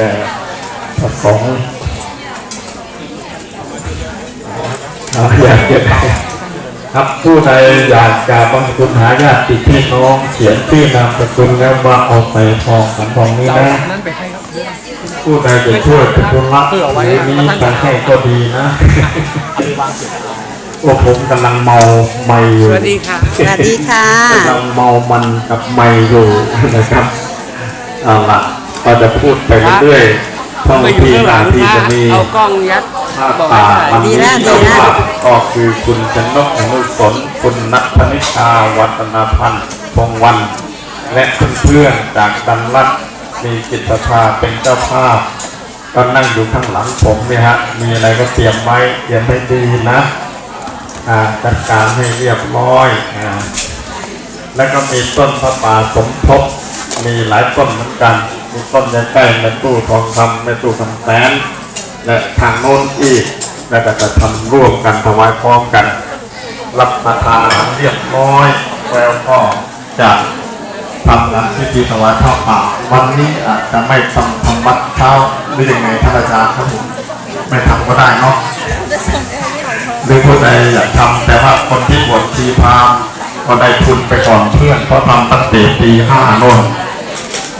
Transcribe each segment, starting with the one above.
แต่พระสงฆ์เอาอยากเก็บครับผู้ใดอยากจะบังคุณหาญาติพี่น้องเขียนชื่อนามสกุลแล้วว่าเอาใส่ทองสันทองนี้นะนั่นไปให้ครับผู้ใดจะช่วยเป็นคนรักเผื่อไว้หรือนี้ไปให้ก็ดีนะว่าผมกำลังเมาไม่อยู่สวัสดีค่ะสวัสดีค่ะกำลังเมามันกับไม่อยู่นะครับเอาล่ะ ก็จะพูดไปเรื่อยๆท่องมาอยู่ที่ข้างหนาลังที่ค่ะจะมีเอากล้องยัดภาพบอกป่าให้ถ่ายวันดีนี้แล้วดีเจ้าแล้วภาพก็คือคุณชนกอนุสนคุณนัทธนิชาวัฒนพันธ์พงวัน และเพื่อนๆจากดันรัตน์มีจิตศรัทธาเป็นเจ้าภาพก็นั่งอยู่ข้างหลังผมเนี่ยฮะ มีอะไรก็เตรียมไว้เตรียมให้ดีนะอ่าจัดการให้เรียบร้อยอ่าแล้วก็มีต้นพระป่าสมทบ มีหลายต้นเหมือนกัน มีต้นใใกล้ๆในตู้ทองคำในตู้คำแสนและทางโน้นอีกแล้วก็จะทำร่วมกันถวายพร้อมกัน รับประทานอาหารเรียบร้อยแล้วก็จะทำงานพิธีถวายข้าวป่าวันนี้อาจจะไม่ทำทำวัดเช้าหรือยังไงท่านอาจารย์ครับผมไม่ทำก็ได้เนาะหรือผู้ใดอยากทำแต่ว่าคนที่บวชชีพามก็ได้ทุนไปก่อนเพื่อนเพราะทำตั้งแต่ปีห้าโน่น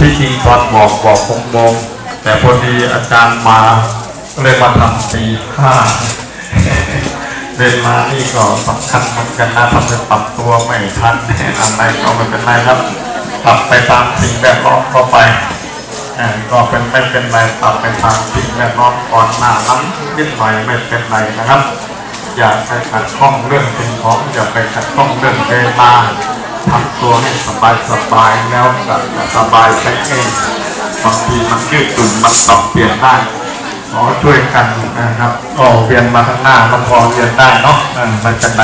ที่จริงตอนบอกบอกคงมงแต่พอดีอาจารย์มาเลยมาทำปีห้าเรียนมานี่ก็สำคัญเหมือนกันนะทำให้ปรับตัวไม่ทันอะไรก็ไม่เป็นไรครับปรับไปตามสิ่งแวดล้อมเข้าไปอ่าก็เป็นไม่เป็นไรปรับไปตามสิ่งแวดล้อมก่อนหน้านั้นนิดหน่อยไม่เป็นไรนะครับ อย่าไปขัดข้องเรื่องสิ่งของอย่าไปขัดข้องเรื่องเวลา ทำตัวให้สบายสบายแล้วจะสบายไปเองบางทีมันยืดหยุ่นมันปรับเปลี่ยนได้ขอช่วยกันนะครับก็เรียนมาข้างหน้ามันพอเรียนได้เนาะมันจะไหน